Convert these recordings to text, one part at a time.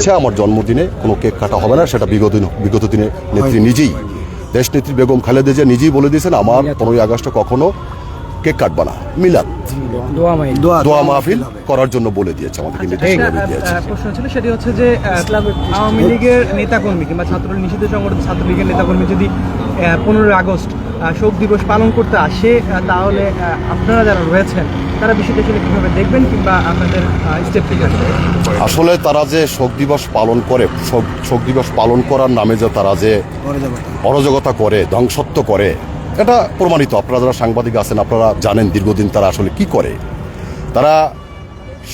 আচ্ছা আমার জন্মদিনে কোনো কেক কাটা হবে না সেটা বিগত দিন বিগত দিনে নেত্রী নিজেই দেশ নেত্রী বেগম খালেদা জিয়া নিজেই বলে দিয়েছেন আমার পনেরোই আগস্টে কখনো কেক কাটবা না। মিলাদ। দোয়া মাহফিল। করার জন্য বলে দিয়েছে আমাদেরকে আহ, প্রশ্ন ছিল সেটি হচ্ছে যে আওয়ামী লীগের নেতাকর্মী কিংবা ছাত্র নিষিদ্ধ সংগঠন ছাত্রলীগের নেতাকর্মী যদি পনেরোই আগস্ট শোক দিবস পালন করতে আসে তাহলে আপনারা যারা রয়েছেন, তারা বিষয়টা আসলে কীভাবে দেখবেন কিংবা আপনাদের স্টেপ আসলে তারা যে শোক দিবস পালন করে, শোক দিবস পালন করার নামে যে তারা যে অরাজকতা করে, ধ্বংসত্ব করে, এটা প্রমাণিত। আপনারা যারা সাংবাদিক আছেন, আপনারা জানেন দীর্ঘদিন তারা আসলে কি করে। তারা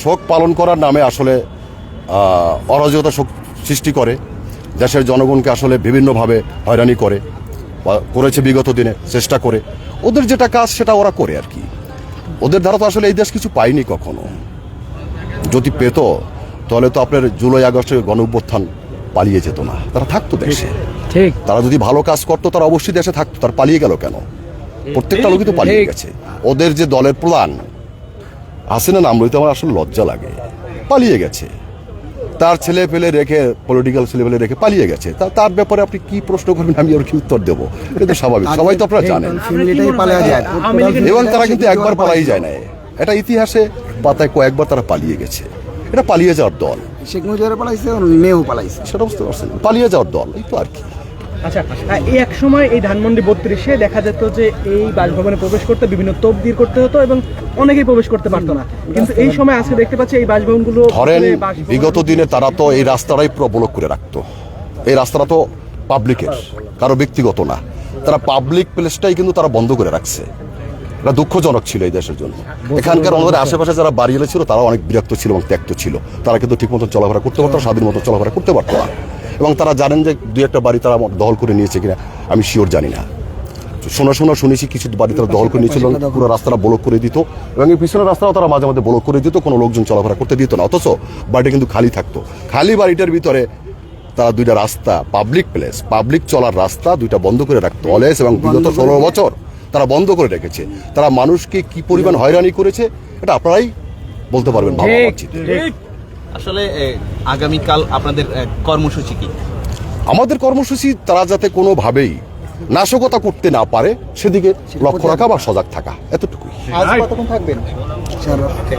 শোক পালন করার নামে আসলে অরাজকতা সৃষ্টি করে। দেশের জনগণকে আসলে বিভিন্নভাবে হয়রানি করে। বা করেছে বিগত দিনে চেষ্টা করে। ওদের যেটা কাজ সেটা ওরা করে আর কি। ওদের দ্বারা তো আসলে এই দেশ কিছু পায়নি কখনো। যদি পেত তাহলে তো আপনার জুলাই আগস্টের গণ অভ্যুত্থান পালিয়ে যেত না। তারা থাকতো দেশে। ঠিক। তারা যদি ভালো কাজ করতো তারা অবশ্যই দেশে থাকতো। তার পালিয়ে গেল কেন? প্রত্যেকটা লোকই তো পালিয়ে গেছে। ওদের যে দলের প্রধান হাসিনা নাম লইতে আমার আসলে লজ্জা লাগে। পালিয়ে গেছে। তার ছেলে পেলে রেখে পলিটিক্যাল ছেলে পেলে রেখে পালিয়ে গেছে। তা তার ব্যাপারে আপনি কি প্রশ্ন করবেন? আমি ওর কি উত্তর দেবো? এটা তো স্বাভাবিক। সবাই তো আপনারা জানেন। এবং তারা কিন্তু একবার পালাই যায় না এটা ইতিহাসে পাতায় কয়েকবার তারা পালিয়ে গেছে। এটা পালিয়ে যাওয়ার দল। শেখ মুজিবুর পালাইছে মেয়েও পালাইছে। সেটা বুঝতে পারছেন পালিয়ে যাওয়ার দল। এই তো আর কি। আচ্ছা এই এক সময় এই ধানমন্ডি বত্রিশে দেখা যেত যে এই বাসভবনে প্রবেশ করতে বিভিন্ন তবদির করতে হতো এবং অনেকেই প্রবেশ করতে পারতো না। কিন্তু এই সময় আজকে দেখতে পাচ্ছি এই বাসভবনগুলো ধরেন বিগত দিনে তারা তো এই রাস্তাটাই পুরো ব্লক করে রাখতো। এই রাস্তাটা তো পাবলিকের কারও ব্যক্তিগত না। তারা পাবলিক প্লেসটাই কিন্তু তারা বন্ধ করে রাখছে। এটা দুঃখজনক ছিল এই দেশের জন্য। এখানকার আমাদের আশেপাশে যারা বাড়িয়েলে ছিল তারা অনেক বিরক্ত ছিল এবং ত্যাক্ত ছিল। তারা কিন্তু ঠিক মতো চলাফেরা করতে পারতো স্বাধীন মতো চলাফেরা করতে পারতো না। এবং তারা জানেন যে দুই একটা বাড়ি তারা দখল করে নিয়েছে কিনা আমি শিওর জানি না। শোনা শোনা শুনেছি কিছু বাড়ি তারা দখল করে নিয়েছিল পুরো রাস্তাটা ব্লক করে দিত এবং এই পিছনের রাস্তাও তারা মাঝে মাঝে ব্লক করে দিত কোনো লোকজন চলাফেরা করতে দিত না। অথচ বাড়িটা কিন্তু খালি থাকতো। খালি বাড়িটার ভিতরে তারা দুইটা রাস্তা পাবলিক প্লেস পাবলিক চলার রাস্তা দুইটা বন্ধ করে রাখতো। অলেস এবং বিগত ষোলো বছর তারা বন্ধ করে রেখেছে। তারা মানুষকে কি পরিমাণ হয়রানি করেছে এটা আপনারাই বলতে পারবেন ভালো আসলে আগামীকাল আপনাদের কর্মসূচি কি? আমাদের কর্মসূচি তারা যাতে কোনোভাবেই নাশকতা করতে না পারে সেদিকে লক্ষ্য রাখা বা সজাগ থাকা এতটুকুই।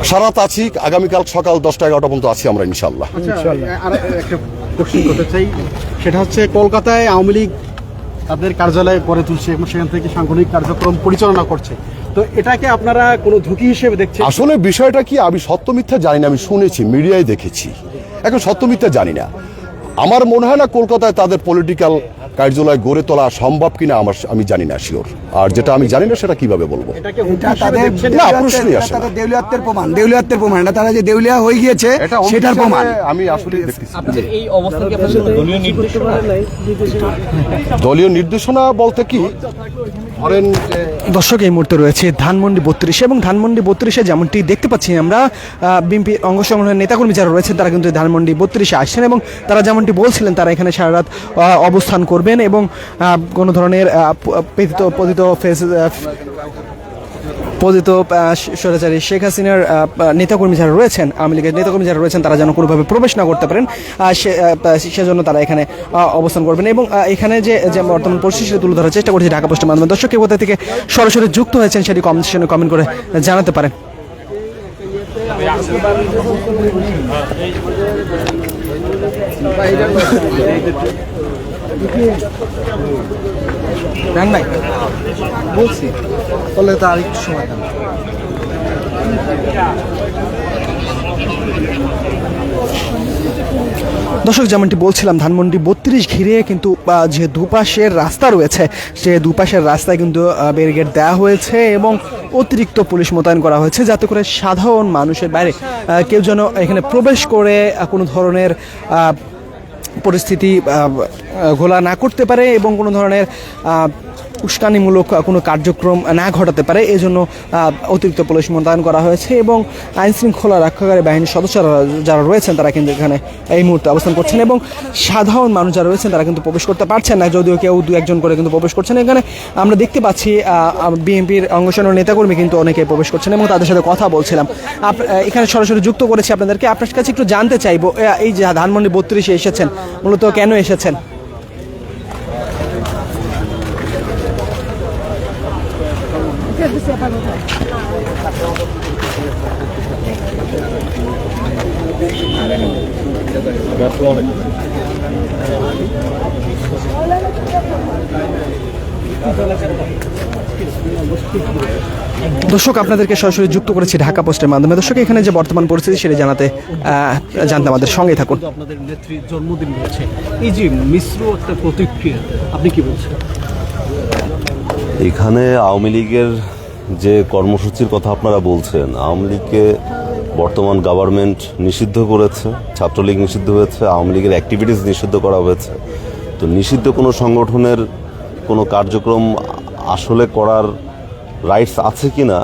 সারা রাত আছি আগামীকাল সকাল দশটা এগারোটা পর্যন্ত আছি আমরা ইনশাল্লাহ আর একটা কোশ্চেন করতে চাই সেটা হচ্ছে কলকাতায় আওয়ামী লীগ তাদের কার্যালয়ে গড়ে তুলছে এবং সেখান থেকে সাংগঠনিক কার্যক্রম পরিচালনা করছে। তো এটাকে আপনারা কোনো ঝুঁকি হিসেবে দেখছেন? আসলে বিষয়টা কি? আমি সত্য মিথ্যা জানি না আমি শুনেছি মিডিয়ায় দেখেছি। এখন সত্য মিথ্যা জানি না। আমার মনে হয় না কলকাতায় তাদের পলিটিক্যাল কার্যালয় গড়ে তোলা সম্ভব কিনা আমার আমি জানি না শিওর আর যেটা আমি জানি না সেটা কীভাবে বলব? না, প্রশ্নই আসে না। তাদের দেউলিয়াত্বের প্রমাণ দেউলিয়াত্বের প্রমাণ। এটা তারা যে দেউলিয়া হয়ে গিয়েছে সেটার প্রমাণ। আমি আসলে দেখতেছি। আপনাদের এই অবস্থান কি দলীয় নির্দেশনা বলতে কি? দর্শক, এই মুহূর্তে রয়েছে ধানমন্ডি বত্রিশে এবং ধানমন্ডি বত্রিশে যেমনটি দেখতে পাচ্ছি আমরা বিএনপি অঙ্গ সংগঠনের নেতাকর্মী যারা রয়েছেন তারা কিন্তু ধানমন্ডি বত্রিশে আসছেন এবং তারা যেমনটি বলছিলেন, তারা এখানে সারা রাত অবস্থান করবেন এবং কোনো ধরনের পতিত ফেস আহ, স্বৈরাচারী শেখ হাসিনার নেতাকর্মী যারা রয়েছেন আওয়ামী লীগের নেতাকর্মী যারা রয়েছেন তারা যেন কোনোভাবে প্রবেশ না করতে পারেন সেজন্য তারা এখানে অবস্থান করবেন। এবং এখানে যে যে বর্তমান পরিস্থিতি তুলে ধরার চেষ্টা করছি ঢাকা পোস্টের মাধ্যমে। দর্শক কোথা থেকে সরাসরি যুক্ত হয়েছেন সেটি কমেন্ট কমেন্ট করে জানাতে পারেন। জান ভাই বলছি বলে তো আর একটু সময় দেন। দর্শক, যেমনটি বলছিলাম, ধানমন্ডি বত্রিশ ঘিরে কিন্তু যে দুপাশের রাস্তা রয়েছে, সে দুপাশের রাস্তায় কিন্তু ব্যারিকেড দেওয়া হয়েছে এবং অতিরিক্ত পুলিশ মোতায়েন করা হয়েছে যাতে করে সাধারণ মানুষের বাইরে কেউ যেন এখানে প্রবেশ করে কোনো ধরনের পরিস্থিতি ঘোলা না করতে পারে এবং কোনো ধরনের উস্কানিমূলক কোনো কার্যক্রম না ঘটাতে পারে, এজন্য অতিরিক্ত পুলিশ মোতায়েন করা হয়েছে এবং আইন শৃঙ্খলা রক্ষাকারী বাহিনীর সদস্যরা যারা রয়েছেন, তারা কিন্তু এখানে এই মুহূর্তে অবস্থান করছেন এবং সাধারণ মানুষ যারা রয়েছেন, তারা কিন্তু প্রবেশ করতে পারছেন না, যদিও কেউ দু একজন করে কিন্তু প্রবেশ করছেন। এখানে আমরা দেখতে পাচ্ছি বিএনপির অঙ্গসনের নেতাকর্মী কিন্তু অনেকে প্রবেশ করছেন এবং তাদের সাথে কথা বলছিলাম। এখানে সরাসরি যুক্ত করেছি আপনাদেরকে। আপনার কাছে একটু জানতে চাইব এই যে ধানমন্ডি বত্রিশে এসেছেন, মূলত কেন এসেছেন? দর্শক আপনাদেরকে সরাসরি যুক্ত করেছি ঢাকা পোস্টের মাধ্যমে। দর্শক এখানে যে বর্তমান পরিস্থিতি সেটা জানাতে জানতে আমাদের সঙ্গে থাকুন। আপনাদের নেত্রীর জন্মদিন রয়েছে। এই যে মিশ্র একটা প্রতিক্রিয়া আপনি কি বলছেন? এখানে আওয়ামী লীগের যে কর্মসূচির কথা আপনারা বলছেন, আওয়ামী লীগকে বর্তমান গভর্নমেন্ট নিষিদ্ধ করেছে, ছাত্রলীগ নিষিদ্ধ হয়েছে, আওয়ামী লীগের অ্যাক্টিভিটিস নিষিদ্ধ করা হয়েছে। তো নিষিদ্ধ কোনো সংগঠনের কোনো কার্যক্রম আসলে করার রাইটস আছে কি না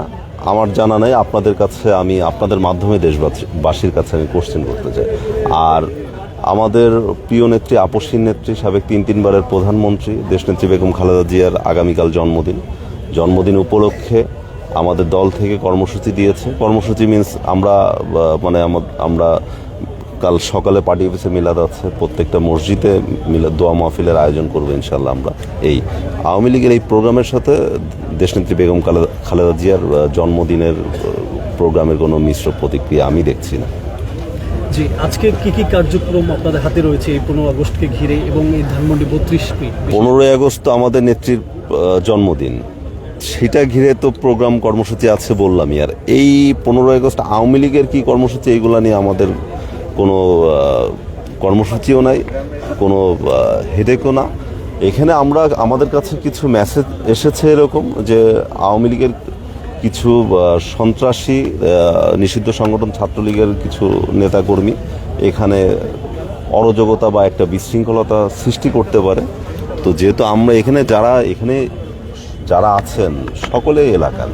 আমার জানা নেই। আপনাদের কাছে আমি, আপনাদের মাধ্যমে দেশবাসীর কাছে আমি কোশ্চেন করতে চাই। আর আমাদের প্রিয় নেত্রী, আপসীন নেত্রী, সাবেক তিন তিনবারের প্রধানমন্ত্রী, দেশনেত্রী বেগম খালেদা জিয়ার আগামীকাল জন্মদিন। জন্মদিন উপলক্ষে আমাদের দল থেকে কর্মসূচি দিয়েছে। কর্মসূচি মিন্স আমরা মানে আমা- আমরা কাল সকালে পার্টি অফিসে মিলাদ আছে প্রত্যেকটা মসজিদে মিলাদ দোয়া মাহফিলের আয়োজন করব ইনশাল্লাহ আমরা। এই আওয়ামী লীগের এই প্রোগ্রামের সাথে দেশনেত্রী বেগম খালেদা জিয়ার জন্মদিনের প্রোগ্রামের কোনো মিশ্র প্রতিক্রিয়া আমি দেখছি না। জি আজকে কি কি কার্যক্রম আপনাদের হাতে রয়েছে এই পনেরো আগস্টকে ঘিরে এবং এই ধানমন্ডি বত্রিশ পনেরোই আগস্ট তো আমাদের নেত্রীর জন্মদিন। সেটা ঘিরে তো প্রোগ্রাম কর্মসূচি আছে বললামই। আর এই পনেরোই আগস্ট আওয়ামী লীগের কী কর্মসূচি এইগুলা নিয়ে আমাদের কোনো কর্মসূচিও নাই, কোনো হেডেকও না। এখানে আমরা, আমাদের কাছে কিছু মেসেজ এসেছে এরকম যে আওয়ামী লীগের কিছু সন্ত্রাসী নিষিদ্ধ সংগঠন, ছাত্রলীগের কিছু নেতাকর্মী এখানে অরাজকতা বা একটা বিশৃঙ্খলতা সৃষ্টি করতে পারে। তো যেহেতু আমরা এখানে, যারা এখানে যারা আছেন সকলেই এলাকার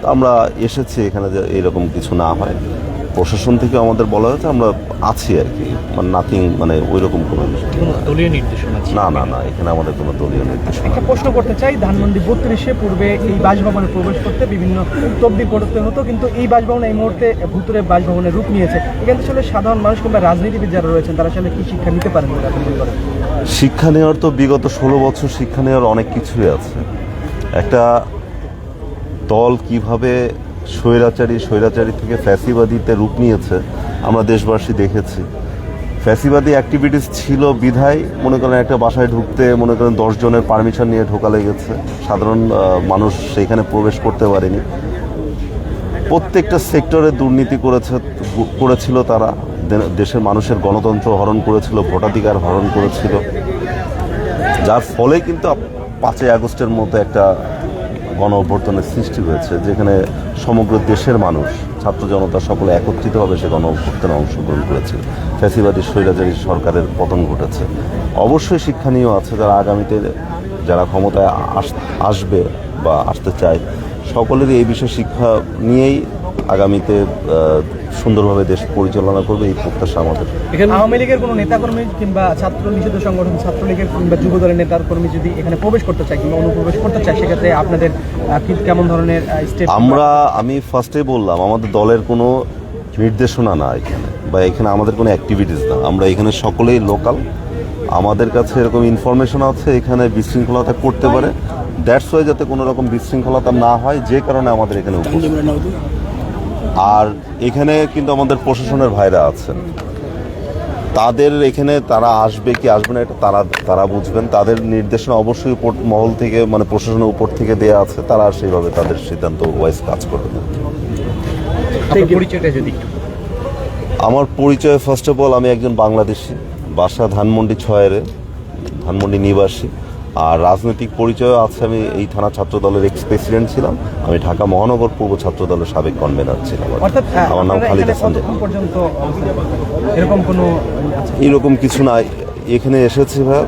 তো আমরা এসেছি এখানে যে এরকম কিছু না হয়। প্রশাসন থেকে আমাদের বলা হয়েছে আমরা আছি আর কি মানে নাথিং মানে ওই রকম কোনো না। দলীয় নির্দেশনা না না না এখানে আমাদের কোনো দলীয় নির্দেশ একটা প্রশ্ন করতে চাই ধানমন্ডি বত্রিশে পূর্বে এই বাসভবনে প্রবেশ করতে বিভিন্ন তবদি করতে হতো কিন্তু এই বাসভবন এই মুহূর্তে ভুতুরে বাসভবনের রূপ নিয়েছে। এখানে আসলে সাধারণ মানুষ কিংবা রাজনীতিবিদ যারা রয়েছেন তারা আসলে কি শিক্ষা নিতে পারেন শিক্ষা নেওয়ার তো বিগত ষোলো বছর শিক্ষা নেওয়ার অনেক কিছুই আছে। একটা দল কীভাবে স্বৈরাচারী স্বৈরাচারী থেকে ফ্যাসিবাদীতে রূপ নিয়েছে, আমরা দেশবাসী দেখেছি। ফ্যাসিবাদী অ্যাক্টিভিটিস ছিল বিধায়, মনে করেন একটা বাসায় ঢুকতে, মনে করেন দশজনের পারমিশন নিয়ে ঢোকা লেগেছে। সাধারণ মানুষ সেখানে প্রবেশ করতে পারেনি। প্রত্যেকটা সেক্টরে দুর্নীতি করেছে, করেছিল তারা। দেশের মানুষের গণতন্ত্র হরণ করেছিল, ভোটাধিকার হরণ করেছিল। যার ফলে কিন্তু পাঁচই আগস্টের মতো একটা গণ অভ্যর্থনের সৃষ্টি হয়েছে, যেখানে সমগ্র দেশের মানুষ, ছাত্র জনতা সকলে একত্রিতভাবে সে গণ অভ্যর্থনে অংশগ্রহণ করেছিল ফ্যাসিবাদী স্বৈরাচারী সরকারের পতন ঘটেছে। অবশ্যই শিক্ষণীয় আছে যারা আগামীতে যারা ক্ষমতায় আস- আসবে বা আসতে চায়, সকলেরই এই বিষয়ে শিক্ষা নিয়েই আগামীতে সুন্দরভাবে দেশ পরিচালনা করবে এই প্রত্যাশা আমাদের। এখানে আওয়ামী লীগের কোনো নেতাকর্মী কিংবা ছাত্র নিষিদ্ধ সংগঠন ছাত্রলীগের কিংবা যুব দলের নেতাকর্মী যদি এখানে প্রবেশ করতে চায় কিংবা অনুপ্রবেশ করতে চায় সেক্ষেত্রে আপনাদের কেমন ধরনের স্টেপ আমরা আমি ফার্স্টে বললাম আমাদের দলের কোনো নির্দেশনা না এখানে বা এখানে আমাদের কোনো অ্যাক্টিভিটিস না। আমরা এখানে সকলেই লোকাল আমাদের কাছে এরকম ইনফরমেশন আছে এখানে বিশৃঙ্খলতা করতে পারে। দ্যাটস ওয়াই যাতে কোনো রকম বিশৃঙ্খলতা না হয় যে কারণে আমাদের এখানে উপস্থিত। আর এখানে কিন্তু আমাদের প্রশাসনের ভাইরা আছেন। তাদের এখানে তারা আসবে কি আসবে না এটা তারা তারা বুঝবেন। তাদের নির্দেশনা অবশ্যই উপর মহল থেকে মানে প্রশাসনের উপর থেকে দেয়া আছে। তারা সেইভাবে তাদের সিদ্ধান্ত ওয়াইজ কাজ করবে পরিচয়টা যদি আমার পরিচয় ফার্স্ট অফ অল আমি একজন বাংলাদেশি বাসা ধানমন্ডি ছয়ের ধানমন্ডি নিবাসী। আর রাজনৈতিক পরিচয় আছে আমি এই থানা ছাত্র দলের এক্স প্রেসিডেন্ট ছিলাম আমি ঢাকা মহানগর পূর্ব ছাত্র দলের সাবেক কনভেনার ছিলাম। আমার নাম খালিদ হাসান এরকম এরকম কিছু না এখানে এসেছি ভাই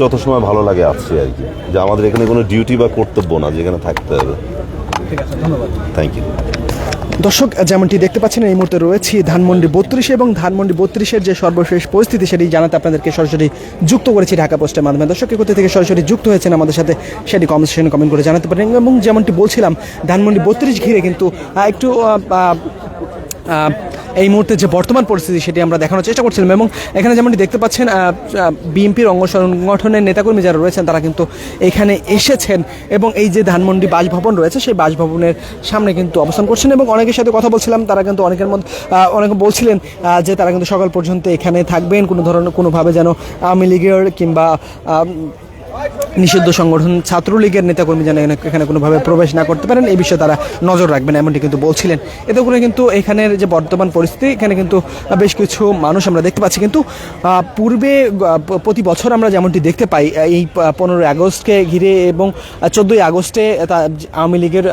যত সময় ভালো লাগে আছি আর কি। যে আমাদের এখানে কোনো ডিউটি বা কর্তব্য না যেখানে থাকতে হবে। ঠিক আছে ধন্যবাদ। থ্যাংক ইউ দর্শক, যেমনটি দেখতে পাচ্ছেন, এই মুহূর্তে রয়েছি ধানমন্ডি বত্রিশে এবং ধানমন্ডি বত্রিশের যে সর্বশেষ পরিস্থিতি সেটি জানাতে আপনাদেরকে সরাসরি যুক্ত করেছি ঢাকা পোস্টের মাধ্যমে। দর্শক কোথা থেকে সরাসরি যুক্ত হয়েছেন আমাদের সাথে সেটি কমেন্ট কমেন্ট করে জানাতে পারেন এবং যেমনটি বলছিলাম, ধানমন্ডি বত্রিশ ঘিরে কিন্তু একটু এই মুহূর্তে যে বর্তমান পরিস্থিতি সেটি আমরা দেখানোর চেষ্টা করছিলাম এবং এখানে যেমনটি দেখতে পাচ্ছেন বিএনপির অঙ্গ সংগঠনের নেতাকর্মী যারা রয়েছেন তারা কিন্তু এখানে এসেছেন এবং এই যে ধানমন্ডি বাসভবন রয়েছে সেই বাসভবনের সামনে কিন্তু অবস্থান করছেন এবং অনেকের সাথে কথা বলছিলাম, তারা কিন্তু অনেকের মধ্যে অনেকে বলছিলেন যে তারা কিন্তু সকাল পর্যন্ত এখানে থাকবেন, কোনো ধরনের কোনোভাবে যেন আওয়ামী লীগের কিংবা নিষিদ্ধ সংগঠন ছাত্রলীগের নেতাকর্মী যেন এখানে- কোনোভাবে প্রবেশ না করতে পারেন, এই বিষয়ে তারা নজর রাখবেন, এমনটি কিন্তু বলছিলেন। এতে করে কিন্তু এখানের যে বর্তমান পরিস্থিতি, এখানে কিন্তু বেশ কিছু মানুষ আমরা দেখতে পাচ্ছি। কিন্তু পূর্বে প্রতি বছর আমরা যেমনটি দেখতে পাই এই পনেরোই আগস্টকে ঘিরে এবং চোদ্দোই আগস্টে আওয়ামী লীগের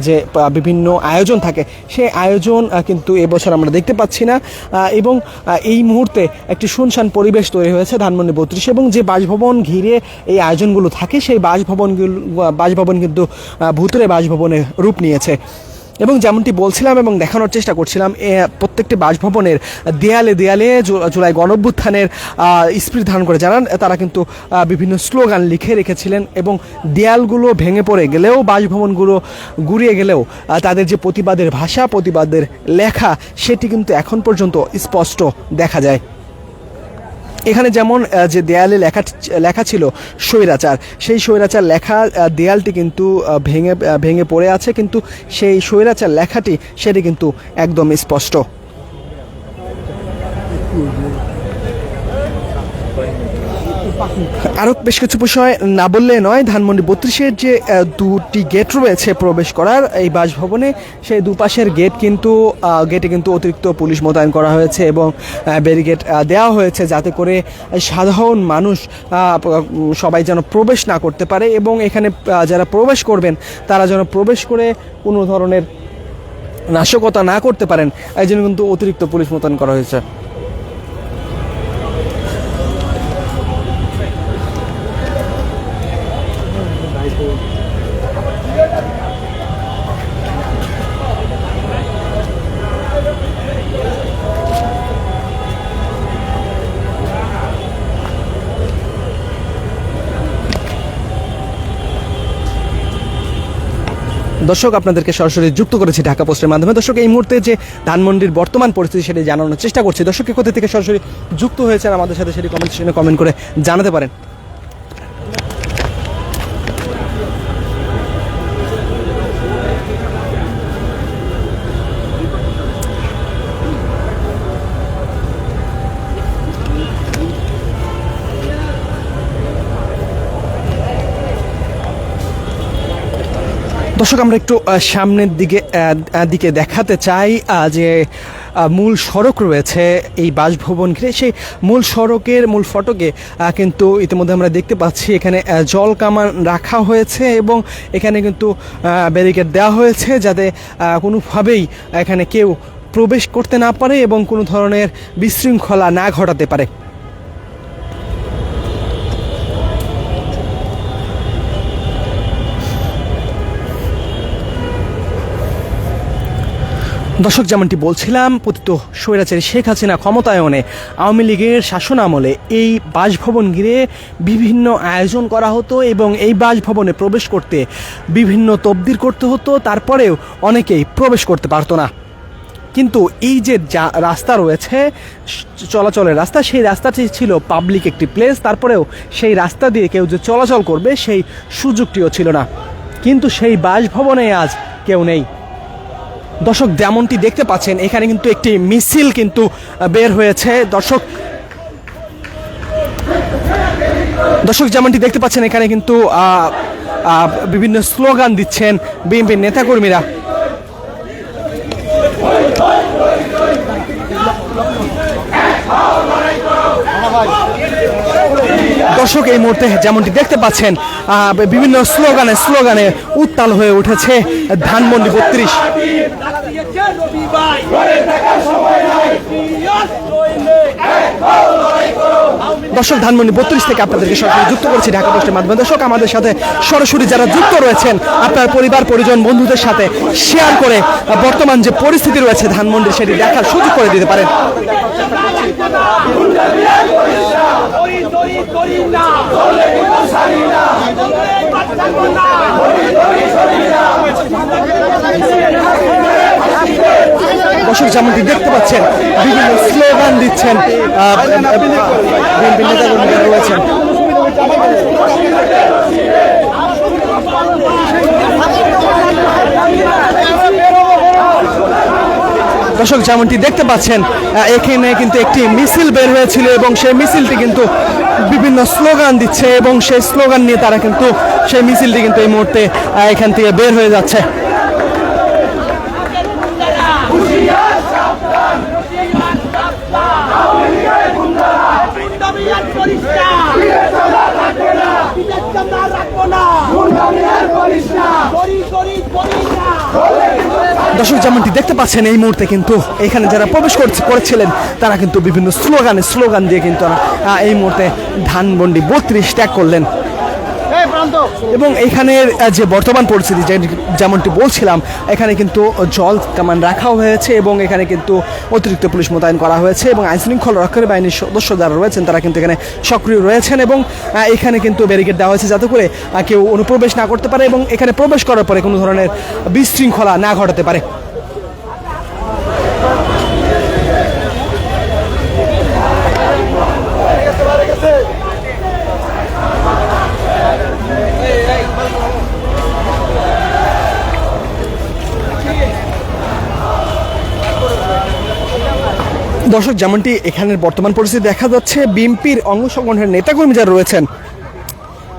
যে বিভিন্ন আয়োজন থাকে, সেই আয়োজন কিন্তু এবছর আমরা দেখতে পাচ্ছি না। এবং এই মুহূর্তে একটি শুনশান পরিবেশ তৈরি হয়েছে ধানমন্ডি বত্রিশ এবং যে বাসভবন ঘিরে এই আয়োজনগুলো থাকে সেই বাসভবনগুলো বাসভবন কিন্তু ভূতুরে বাসভবনে রূপ নিয়েছে। এবং যেমনটি বলছিলাম এবং দেখানোর চেষ্টা করছিলাম প্রত্যেকটি বাসভবনের দেয়ালে দেয়ালে জুলাই গণঅভ্যুত্থানের আহ, স্পিরিট ধারণ করে জানান। তারা কিন্তু বিভিন্ন স্লোগান লিখে রেখেছিলেন এবং দেয়ালগুলো ভেঙে পড়ে গেলেও বাসভবনগুলো গুড়িয়ে গেলেও তাদের যে প্রতিবাদের ভাষা প্রতিবাদের লেখা সেটি কিন্তু এখন পর্যন্ত স্পষ্ট দেখা যায়। এখানে যেমন যে দেয়ালে লেখা লেখা ছিল স্বৈরাচার, সেই স্বৈরাচার লেখা দেয়ালটি কিন্তু ভেঙে ভেঙে পড়ে আছে, কিন্তু সেই স্বৈরাচার লেখাটি সেটি কিন্তু একদম স্পষ্ট। আরও বেশ কিছু বিষয় না বললে নয়, ধানমন্ডি বত্রিশের যে দুটি গেট রয়েছে প্রবেশ করার, এই বাসভবনে সেই দুপাশের গেট কিন্তু গেটে কিন্তু অতিরিক্ত পুলিশ মোতায়েন করা হয়েছে এবং ব্যারিগেড দেওয়া হয়েছে যাতে করে সাধারণ মানুষ সবাই যেন প্রবেশ না করতে পারে এবং এখানে যারা প্রবেশ করবেন, তারা যেন প্রবেশ করে কোনো ধরনের নাশকতা না করতে পারেন, এই জন্য কিন্তু অতিরিক্ত পুলিশ মোতায়েন করা হয়েছে। দর্শক, আপনাদেরকে সরাসরি যুক্ত করেছি ঢাকা পোস্টের মাধ্যমে। দর্শক, এই মুহূর্তে যে ধানমন্ডির বর্তমান পরিস্থিতি সেটি জানানোর চেষ্টা করছি। দর্শককে কোথা থেকে সরাসরি যুক্ত হয়েছেন আমাদের সাথে সেটি কমেন্ট সেখানে কমেন্ট করে জানাতে পারেন। দর্শক, আমরা একটু সামনের দিকে দিকে দেখাতে চাই যে মূল সড়ক রয়েছে এই বাসভবন ঘিরে। সেই মূল সড়কের মূল ফটকে কিন্তু ইতিমধ্যে আমরা দেখতে পাচ্ছি, এখানে জল কামান রাখা হয়েছে এবং এখানে কিন্তু ব্যারিকেড দেওয়া হয়েছে যাতে কোনোভাবেই এখানে কেউ প্রবেশ করতে না পারে এবং কোনো ধরনের বিশৃঙ্খলা না ঘটাতে পারে। দর্শক যেমনটি বলছিলাম, পতিত স্বৈরাচারী শেখ হাসিনা ক্ষমতায়নে আওয়ামী লীগের শাসন আমলে এই বাসভবন ঘিরে বিভিন্ন আয়োজন করা হতো এবং এই বাসভবনে প্রবেশ করতে বিভিন্ন তবদির করতে হতো, তারপরেও অনেকেই প্রবেশ করতে পারতো না। কিন্তু এই যে যা রাস্তা রয়েছে, চলাচলের রাস্তা, সেই রাস্তাটি ছিল পাবলিক একটি প্লেস তারপরেও সেই রাস্তা দিয়ে কেউ যে চলাচল করবে, সেই সুযোগটিও ছিল না। কিন্তু সেই বাসভবনে আজ কেউ নেই। দর্শক, যেমনটি দেখতে পাচ্ছেন, এখানে কিন্তু একটি মিছিল কিন্তু বের হয়েছে। দর্শক দর্শক, যেমনটি দেখতে পাচ্ছেন, এখানে কিন্তু বিভিন্ন স্লোগান দিচ্ছেন বিএনপির নেতাকর্মীরা। দর্শক এই মুহূর্তে যেমনটি দেখতে পাচ্ছেন আহ, বিভিন্ন স্লোগানে স্লোগানে উত্তাল হয়ে উঠেছে ধানমন্ডি বত্রিশ। দর্শক, ধানমন্ডি বত্রিশ থেকে আপনাদেরকে সরাসরি যুক্ত করছি ঢাকা পোস্টের মাধ্যমে। দর্শক, আমাদের সাথে সরাসরি যারা যুক্ত রয়েছেন, আপনার পরিবার, পরিজন, বন্ধুদের সাথে শেয়ার করে বর্তমান যে পরিস্থিতি রয়েছে ধানমন্ডির সেটি দেখার সুযোগ করে দিতে পারেন। দর্শক যেমনটি দেখতে পাচ্ছেন, বিভিন্ন স্লোগান দিচ্ছেন রয়েছেন। দর্শক, যেমনটি দেখতে পাচ্ছেন এখানে কিন্তু একটি মিছিল বের হয়েছিল এবং সেই মিছিলটি কিন্তু বিভিন্ন স্লোগান দিচ্ছে এবং সেই স্লোগান নিয়ে তারা কিন্তু সেই মিছিলটি কিন্তু এই মুহূর্তে এখান থেকে বের হয়ে যাচ্ছে। দর্শক যেমনটি দেখতে পাচ্ছেন, এই মুহূর্তে কিন্তু এখানে যারা প্রবেশ করছে, করেছিলেন, তারা কিন্তু বিভিন্ন স্লোগানে, স্লোগান দিয়ে কিন্তু এই মুহূর্তে ধানবন্ডি বত্রিশ ত্যাগ করলেন। এবং এখানের যে বর্তমান পরিস্থিতি যেমনটি বলছিলাম, এখানে কিন্তু জল কামান রাখা হয়েছে এবং এখানে কিন্তু অতিরিক্ত পুলিশ মোতায়েন করা হয়েছে এবং আইন শৃঙ্খলা রক্ষাকারী বাহিনীর সদস্য যারা রয়েছেন, তারা কিন্তু এখানে সক্রিয় রয়েছেন এবং এখানে কিন্তু ব্যারিকেড দেওয়া হয়েছে যাতে করে কেউ অনুপ্রবেশ না করতে পারে এবং এখানে প্রবেশ করার পরে কোনো ধরনের বিশৃঙ্খলা না ঘটাতে পারে। দর্শক, যেমনটি এখানের বর্তমান পরিস্থিতি দেখা যাচ্ছে, বিএনপির অঙ্গ সংগঠনের নেতাকর্মী যারা রয়েছেন,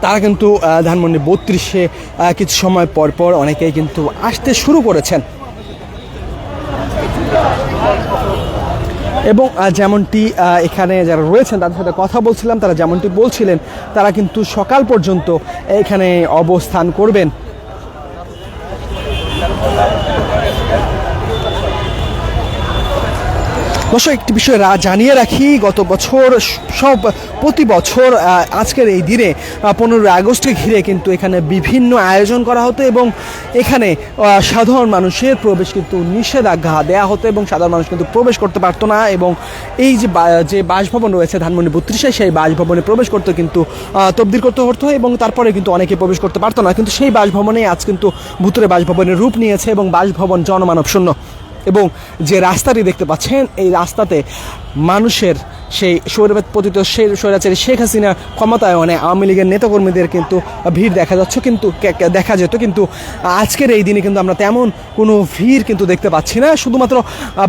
তারা কিন্তু ধানমন্ডি বত্রিশে কিছু সময় পর পর অনেকেই কিন্তু আসতে শুরু করেছেন। এবং যেমনটি এখানে যারা রয়েছেন, তাদের সাথে কথা বলছিলাম, তারা যেমনটি বলছিলেন, তারা কিন্তু সকাল পর্যন্ত এখানে অবস্থান করবেন। দর্শক একটি বিষয় জানিয়ে রাখি গত বছর সব প্রতি বছর আজকের এই দিনে পনেরোই আগস্টকে ঘিরে কিন্তু এখানে বিভিন্ন আয়োজন করা হতো এবং এখানে সাধারণ মানুষের প্রবেশ কিন্তু নিষেধাজ্ঞা দেওয়া হতো এবং সাধারণ মানুষ কিন্তু প্রবেশ করতে পারতো না এবং এই যে যে বাসভবন রয়েছে ধানমন্ডি বত্রিশে সেই বাসভবনে প্রবেশ করতে কিন্তু আহ, তবদিল করতে হতো এবং তারপরে কিন্তু অনেকে প্রবেশ করতে পারতো না। কিন্তু সেই বাসভবনে আজ কিন্তু ভূতরে বাসভবনের রূপ নিয়েছে এবং বাসভবন জনমানব শূন্য এবং যে রাস্তাটি দেখতে পাচ্ছেন এই রাস্তাতে মানুষের সেই সৌরভেদ পতিত সেই স্বৈরাচারী শেখ হাসিনা ক্ষমতায়নে আওয়ামী লীগের নেতাকর্মীদের কিন্তু ভিড় দেখা যাচ্ছে কিন্তু দেখা যেত কিন্তু আজকের এই দিনে কিন্তু আমরা তেমন কোনো ভিড় কিন্তু দেখতে পাচ্ছি না। শুধুমাত্র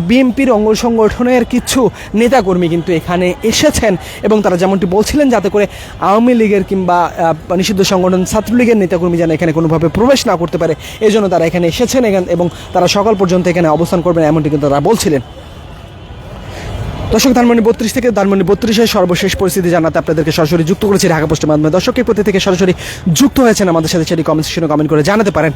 বিএনপির অঙ্গ সংগঠনের কিছু নেতাকর্মী কিন্তু এখানে এসেছেন এবং তারা যেমনটি বলছিলেন যাতে করে আওয়ামী লীগের কিংবা নিষিদ্ধ সংগঠন ছাত্রলীগের নেতাকর্মী যেন এখানে কোনোভাবে প্রবেশ না করতে পারে এই জন্য তারা এখানে এসেছেন এখান- এবং তারা সকাল পর্যন্ত এখানে অবস্থান করবেন এমনটি কিন্তু তারা বলছিলেন। দর্শক, ধানমন্ডি বত্রিশ থেকে ধানমন্ডি বত্রিশের সর্বশেষ পরিস্থিতি জানাতে আপনাদেরকে সরাসরি যুক্ত করেছি ঢাকা পোস্টের মাধ্যমে। দর্শকের প্রতি থেকে সরাসরি যুক্ত হয়েছেন আমাদের সাথে সেটি কমেন্ট সেকশনে কমেন্ট করে জানাতে পারেন।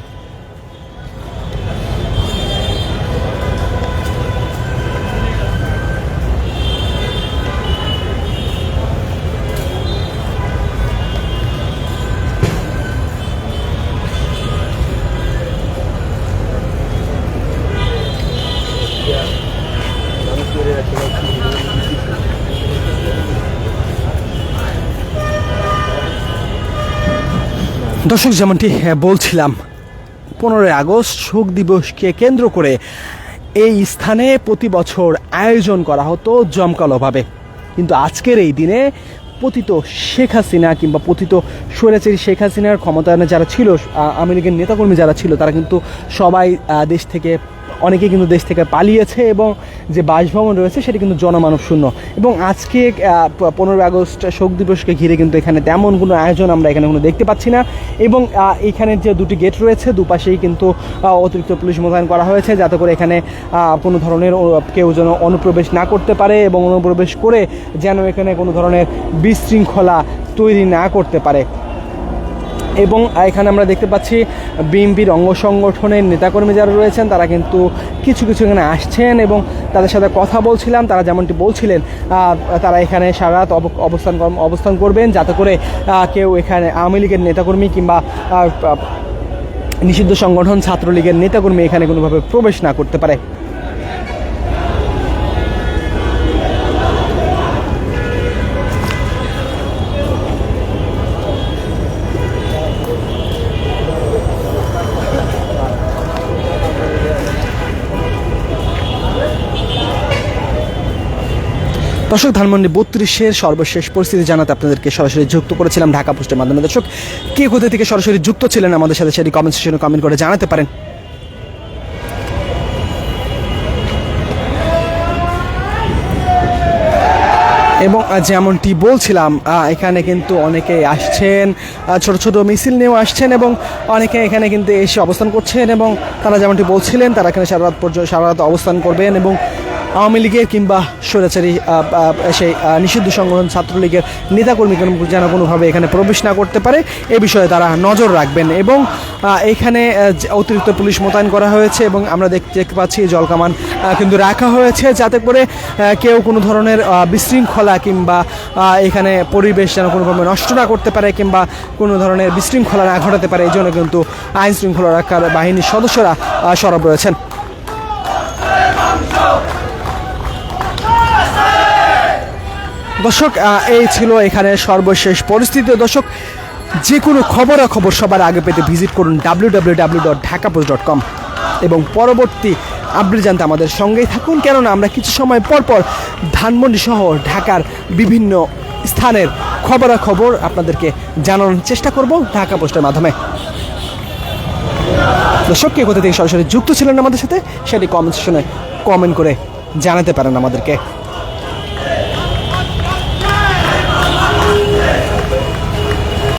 দর্শক, যেমনটি বলছিলাম, পনেরোই আগস্ট শোক দিবসকে কেন্দ্র করে এই স্থানে প্রতি বছর আয়োজন করা হতো জমকালোভাবে। কিন্তু আজকের এই দিনে পতিত শেখ হাসিনা কিংবা পতিত স্বৈরাচারী শেখ হাসিনার ক্ষমতায়নে যারা ছিল আমেরিকান নেতাকর্মী যারা ছিল, তারা কিন্তু সবাই দেশ থেকে অনেকে কিন্তু দেশ থেকে পালিয়েছে এবং যে বাসভবন রয়েছে সেটি কিন্তু জনমানব শূন্য। এবং আজকে পনেরোই আগস্ট শোক দিবসকে ঘিরে কিন্তু এখানে তেমন কোনো আয়োজন আমরা এখানে কোনো দেখতে পাচ্ছি না। এবং এখানে যে দুটি গেট রয়েছে, দুপাশেই কিন্তু অতিরিক্ত পুলিশ মোতায়েন করা হয়েছে যাতে করে এখানে কোনো ধরনের কেউ যেন অনুপ্রবেশ না করতে পারে এবং অনুপ্রবেশ করে যেন এখানে কোনো ধরনের বিশৃঙ্খলা তৈরি না করতে পারে। এবং এখানে আমরা দেখতে পাচ্ছি বিএনপির অঙ্গ সংগঠনের নেতাকর্মী যারা রয়েছেন, তারা কিন্তু কিছু কিছু এখানে আসছেন এবং তাদের সাথে কথা বলছিলাম, তারা যেমনটি বলছিলেন তারা এখানে সারা রাত অব- অবস্থান অবস্থান করবেন যাতে করে কেউ এখানে আওয়ামী লীগের নেতাকর্মী কিংবা নিষিদ্ধ সংগঠন ছাত্রলীগের নেতাকর্মী এখানে কোনোভাবে প্রবেশ না করতে পারে। দর্শক ধানমন্ডি বত্রিশের সর্বশেষ পরিস্থিতি জানাতে আপনাদেরকে সরাসরি যুক্ত করেছিলাম ঢাকা পোস্টের মাধ্যমে। দর্শক, কে কোথা থেকে সরাসরি যুক্ত ছিলেন আমাদের সাথে সেটি কমেন্ট সেকশনে কমেন্ট করে জানাতে পারেন। এবং যেমনটি বলছিলাম এখানে কিন্তু অনেকে আসছেন ছোট ছোট মিছিল নিয়েও আসছেন এবং অনেকে এখানে কিন্তু এসে অবস্থান করছেন এবং তারা যেমনটি বলছিলেন, তারা এখানে সারা রাত পর্যন্ত সারা রাত অবস্থান করবেন এবং আওয়ামী লীগের কিংবা স্বৈরাচারী সেই নিষিদ্ধ সংগঠন ছাত্রলীগের নেতাকর্মী যেন কোনোভাবে এখানে প্রবেশ না করতে পারে, এ বিষয়ে তারা নজর রাখবেন এবং এখানে অতিরিক্ত পুলিশ মোতায়েন করা হয়েছে এবং আমরা দেখতে দেখতে পাচ্ছি জলকামান কিন্তু রাখা হয়েছে যাতে করে কেউ কোনো ধরনের বিশৃঙ্খলা কিংবা এখানে পরিবেশ যেন কোনোভাবে নষ্ট না করতে পারে কিংবা কোনো ধরনের বিশৃঙ্খলা না ঘটাতে পারে, এই জন্য কিন্তু আইন শৃঙ্খলা রক্ষার বাহিনীর সদস্যরা সরব রয়েছেন। দর্শক এই ছিল এখানে সর্বশেষ পরিস্থিতি। দর্শক, যে কোনো খবরাখবর সবার আগে পেতে ভিজিট করুন W W dot Dhaka post dot com এবং পরবর্তী আপডেট জানতে আমাদের সঙ্গেই থাকুন। কেননা আমরা কিছু সময় পর পর ধানমন্ডি সহ ঢাকার বিভিন্ন স্থানের খবরাখবর আপনাদেরকে জানানোর চেষ্টা করব ঢাকা পোস্টের মাধ্যমে। দর্শক, কে কোথা থেকে সরাসরি যুক্ত ছিলেন আমাদের সাথে, সেটি কমেন্ট সেকশনে কমেন্ট করে জানাতে পারেন আমাদেরকে।